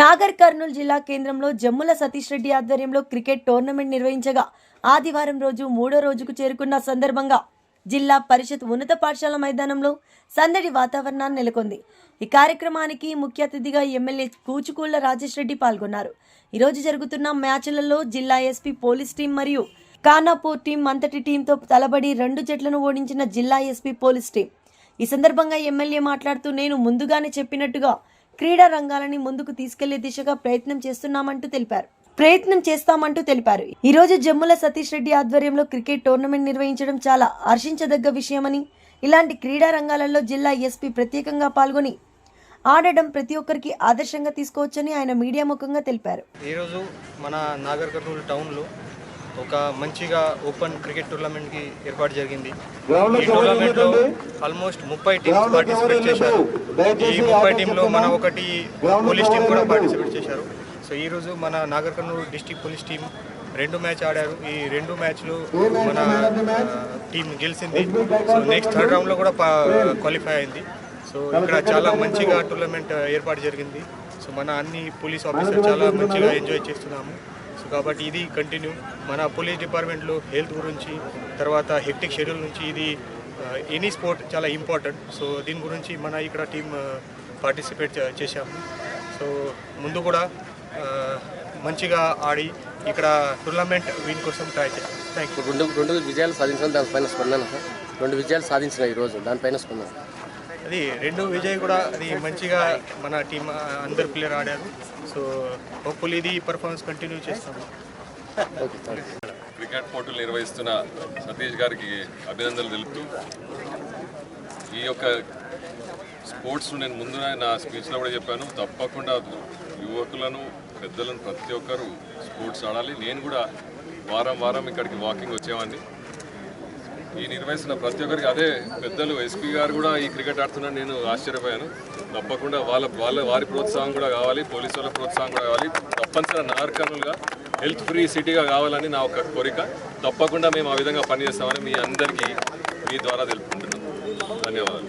నాగర్ కర్నూలు జిల్లా కేంద్రంలో జమ్ముల సతీష్ రెడ్డి ఆధ్వర్యంలో క్రికెట్ టోర్నమెంట్ నిర్వహించగా ఆదివారం రోజు మూడో రోజుకు చేరుకున్న సందర్భంగా జిల్లా పరిషత్ ఉన్నత పాఠశాల మైదానంలో సందడి వాతావరణాన్ని నెలకొంది. ఈ కార్యక్రమానికి ముఖ్య అతిథిగా ఎమ్మెల్యే కూచుకూళ్ళ రాజేష్ రెడ్డి పాల్గొన్నారు. ఈరోజు జరుగుతున్న మ్యాచ్లలో జిల్లా ఎస్పీ పోలీస్ టీం మరియు కానాపూర్ టీం అంతటి టీంతో తలబడి రెండు జట్లను ఓడించిన జిల్లా ఎస్పీ పోలీస్ టీం. ఈ సందర్భంగా ఎమ్మెల్యే మాట్లాడుతూ నేను ముందుగానే చెప్పినట్టుగా క్రీడా రంగాలని ముందుకు తీసుకెళ్ళే దిశగా ప్రయత్నం చేస్తున్నామంటూ తెలిపారు. ప్రయత్నం చేస్తామంటూ తెలిపారు. ఈ రోజు జమ్ముల సతీష్ రెడ్డి ఆధ్వర్యంలో క్రికెట్ టోర్నమెంట్ నిర్వహించడం చాలా హర్షించదగ్గ విషయమని ఇలాంటి క్రీడా రంగాలలో జిల్లా ఎస్పీ ప్రత్యేకంగా పాల్గొని ఆడడం ప్రతి ఒక్కరికి ఆదర్శంగా తీసుకోవచ్చని ఆయన మీడియా ముఖంగా తెలిపారు. ఈరోజు మన నాగర్ కర్నూలు టౌన్లో ఒక మంచిగా ఓపెన్ క్రికెట్ టోర్నమెంట్కి ఏర్పాటు జరిగింది. ఈ టోర్నమెంట్లో ఆల్మోస్ట్ ముప్పై టీమ్స్ పార్టిసిపేట్ చేశారు. ఈ ముప్పై టీంలో మన ఒకటి పోలీస్ టీం కూడా పార్టిసిపేట్ చేశారు. సో ఈరోజు మన Nagar Kurnool district police team రెండు మ్యాచ్ ఆడారు. ఈ రెండు మ్యాచ్లు మన టీం గెలిచింది. సో నెక్స్ట్ థర్డ్ రౌండ్లో కూడా క్వాలిఫై అయింది. సో ఇక్కడ చాలా మంచిగా టోర్నమెంట్ ఏర్పాటు జరిగింది. సో మన అన్ని పోలీస్ ఆఫీసర్ చాలా మంచిగా ఎంజాయ్ చేస్తున్నాము. సో కాబట్టి ఇది కంటిన్యూ మన పోలీస్ డిపార్ట్మెంట్లో హెల్త్ గురించి తర్వాత హెక్టిక్ షెడ్యూల్ నుంచి ఇది ఎనీ స్పోర్ట్ చాలా ఇంపార్టెంట్ సో దీని గురించి మన ఇక్కడ టీం పార్టిసిపేట్ చేశాము. సో ముందు కూడా మంచిగా ఆడి ఇక్కడ టోర్నమెంట్ విన్ కోసం ట్రై చేస్తాం థ్యాంక్ యూ రెండు రెండు విజయాలు సాధించాలి దానిపైన స్పందన రెండు విజయాలు సాధించిన ఈరోజు దానిపైన స్పందన. అది రెండు విజయ్ కూడా అది మంచిగా మన టీం అందరు ప్లేయర్ ఆడారు. సో హోప్ఫుల్ ఇది పర్ఫార్మెన్స్ కంటిన్యూ చేస్తాము క్రికెట్ పోటీలు నిర్వహిస్తున్న సతీష్ గారికి అభినందనలు తెలుపుతూ ఈ యొక్క స్పోర్ట్స్ నేను ముందు నా స్పీచ్లో కూడా చెప్పాను. తప్పకుండా యువకులను పెద్దలను ప్రతి ఒక్కరు స్పోర్ట్స్ ఆడాలి. నేను కూడా వారం వారం ఇక్కడికి వాకింగ్ వచ్చేవాడిని. ఈ నిర్వహిస్తున్న ప్రతి ఒక్కరికి అదే పెద్దలు ఎస్పీ గారు కూడా ఈ క్రికెట్ ఆడుతున్నారు. నేను ఆశ్చర్యపోయాను. తప్పకుండా వాళ్ళ వాళ్ళ వారి ప్రోత్సాహం కూడా కావాలి పోలీసు వాళ్ళ ప్రోత్సాహం కూడా కావాలి. తప్పనిసరి నార్కనులుగా హెల్త్ ఫ్రీ సిటీగా కావాలని నా ఒక కోరిక. తప్పకుండా మేము ఆ విధంగా పనిచేస్తామని మీ అందరికీ మీ ద్వారా తెలుపుకుంటున్నాం. ధన్యవాదాలు.